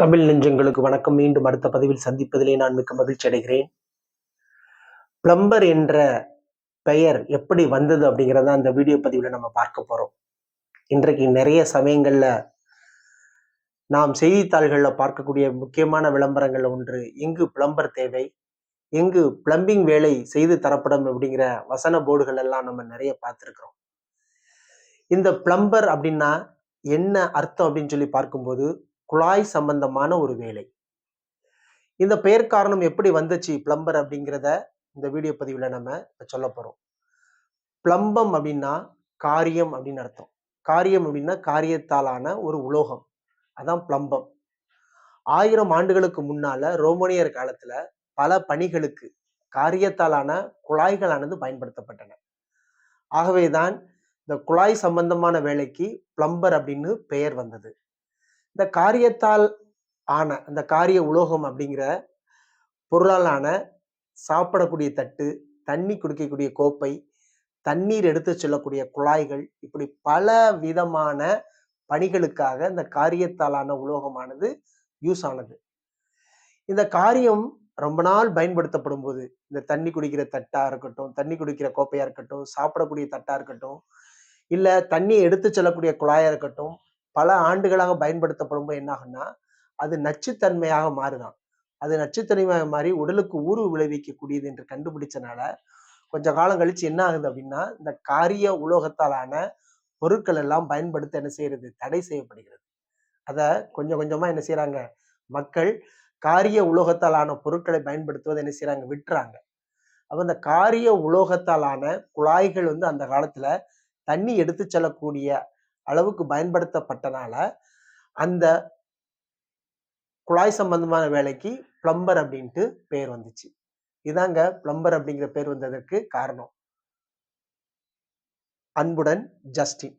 தமிழ் நெஞ்சங்களுக்கு வணக்கம். மீண்டும் அடுத்த பதிவில் சந்திப்பதிலே நான் மிக்க மகிழ்ச்சி அடைகிறேன். பிளம்பர் என்ற பெயர் எப்படி வந்தது அப்படிங்கிறத அந்த வீடியோ பதிவில் நம்ம பார்க்க போகிறோம் இன்றைக்கு நிறைய சமயங்களில் நாம் செய்தித்தாள்களில் பார்க்கக்கூடிய முக்கியமான விளம்பரங்களில் ஒன்று எங்கு பிளம்பர் தேவை எங்கு பிளம்பிங் வேலை செய்து தரப்படும் அப்படிங்கிற வசன போர்டுகள் எல்லாம் நம்ம நிறைய பார்த்துருக்குறோம். இந்த பிளம்பர் அப்படின்னா என்ன அர்த்தம் அப்படின்னு சொல்லி பார்க்கும்போது குழாய் சம்பந்தமான ஒரு வேலை. இந்த பெயர் காரணம் எப்படி வந்துச்சு? பிளம்பர் அப்படிங்கிறத இந்த வீடியோ பதிவில் நம்ம இப்போ சொல்ல போகிறோம் பிளம்பம் அப்படின்னா காரியம் அப்படின்னு அர்த்தம். காரியம் அப்படின்னா காரியத்தாலான ஒரு உலோகம். அதான் பிளம்பம். ஆயிரம் ஆண்டுகளுக்கு முன்னால ரோமானியர் காலத்துல பல பணிகளுக்கு காரியத்தாலான குழாய்களானது பயன்படுத்தப்பட்டன. ஆகவேதான் இந்த குழாய் சம்பந்தமான வேலைக்கு பிளம்பர் அப்படின்னு பெயர் வந்தது. இந்த காரியத்தால் ஆன அந்த காரிய உலோகம் அப்படிங்கிற பொருளாலான சாப்பிடக்கூடிய தட்டு தண்ணி குடிக்கக்கூடிய கோப்பை தண்ணீர் எடுத்து செல்லக்கூடிய குழாய்கள் இப்படி பல விதமான பணிகளுக்காக இந்த காரியத்தாலான உலோகமானது யூஸ் ஆனது. இந்த காரியம் ரொம்ப நாள் பயன்படுத்தப்படும் போது இந்த தண்ணி குடிக்கிற தட்டா இருக்கட்டும் தண்ணி குடிக்கிற கோப்பையா இருக்கட்டும் சாப்பிடக்கூடிய தட்டா இருக்கட்டும் இல்ல தண்ணி எடுத்து செல்லக்கூடிய குழாயா இருக்கட்டும் பல ஆண்டுகளாக பயன்படுத்தப்படும் போது என்ன அது நச்சுத்தன்மையாக மாறுதான். அது நச்சுத்தன்மையாக மாறி உடலுக்கு ஊறு விளைவிக்கக்கூடியது என்று கண்டுபிடிச்சனால கொஞ்ச காலம் கழிச்சு என்ன ஆகுது அப்படின்னா இந்த காரிய உலோகத்தாலான பொருட்கள் எல்லாம் பயன்படுத்த என்ன செய்யறது? தடை செய்யப்படுகிறது. அதை கொஞ்சம் கொஞ்சமா என்ன செய்யறாங்க மக்கள் காரிய உலோகத்தாலான பொருட்களை பயன்படுத்துவதை என்ன செய்யறாங்க விட்டுறாங்க. அப்ப இந்த காரிய உலோகத்தாலான குழாய்கள் வந்து அந்த காலத்துல தண்ணி எடுத்து செல்லக்கூடிய அளவுக்கு பயன்படுத்தப்பட்டனால அந்த குழாய் சம்பந்தமான வேலைக்கு பிளம்பர் அப்படின்ட்டு பேர் வந்துச்சு. இதாங்க பிளம்பர் அப்படிங்கிற பேர் வந்ததற்கு காரணம். அன்புடன் ஜஸ்டின்.